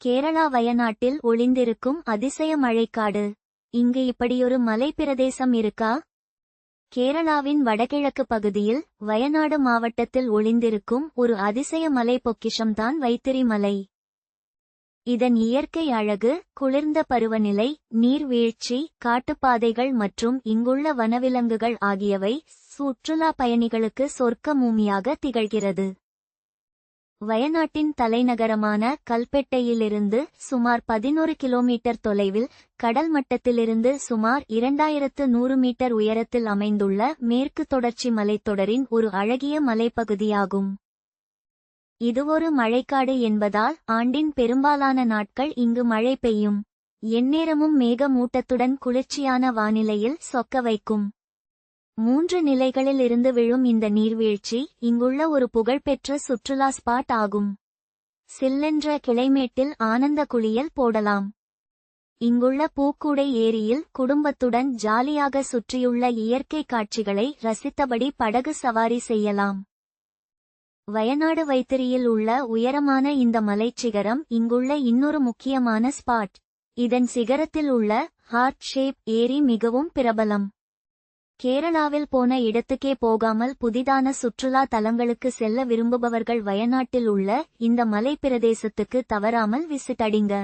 கேரளா வயநாட்டில் ஒளிந்திருக்கும் அதிசய மழைக்காடு. இங்கு இப்படியொரு மலைப்பிரதேசம் இருக்கா? கேரளாவின் வடகிழக்கு பகுதியில் வயநாடு மாவட்டத்தில் ஒளிந்திருக்கும் ஒரு அதிசய மலை பொக்கிஷம்தான் வைத்திரி மலை இதன் இயற்கை அழகு குளிர்ந்த பருவநிலை நீர்வீழ்ச்சி காட்டுப்பாதைகள் மற்றும் இங்குள்ள வனவிலங்குகள் ஆகியவை சுற்றுலா பயணிகளுக்கு சொர்க்க பூமியாக திகழ்கிறது. வயநாட்டின் தலைநகரமான கல்பெட்டையிலிருந்து சுமார் பதினொரு கிலோமீட்டர் தொலைவில் கடல் மட்டத்திலிருந்து சுமார் இரண்டாயிரத்து நூறு மீட்டர் உயரத்தில் அமைந்துள்ள மேற்கு தொடர்ச்சி மலைத்தொடரின் ஒரு அழகிய மலைப்பகுதியாகும். இது ஒரு மழைக்காடு என்பதால் ஆண்டின் பெரும்பாலான நாட்கள் இங்கு மழை பெய்யும். எந்நேரமும் மேகமூட்டத்துடன் குளிர்ச்சியான வானிலையில் சொக்க வைக்கும். மூன்று நிலைகளில் இருந்து விழும் இந்த நீர்வீழ்ச்சி இங்குள்ள ஒரு புகழ்பெற்ற சுற்றுலா ஸ்பாட் ஆகும். சில்லென்ற கிளைமேட்டில் ஆனந்த குளியல் போடலாம். இங்குள்ள பூக்கூடை ஏரியில் குடும்பத்துடன் ஜாலியாக சுற்றியுள்ள இயற்கை காட்சிகளை ரசித்தபடி படகு சவாரி செய்யலாம். வயநாடு வைத்திரியில் உள்ள உயரமான இந்த மலைச்சிகரம் இங்குள்ள இன்னொரு முக்கியமான ஸ்பாட். இதன் சிகரத்தில் உள்ள ஹார்ட் ஷேப் ஏரி மிகவும் பிரபலம். கேரளாவில் போன இடத்துக்கே போகாமல் புதிதான சுற்றுலா தலங்களுக்கு செல்ல விரும்புபவர்கள் வயநாட்டில் உள்ள இந்த மலைப்பிரதேசத்துக்கு தவறாமல் விசிட் அடிங்க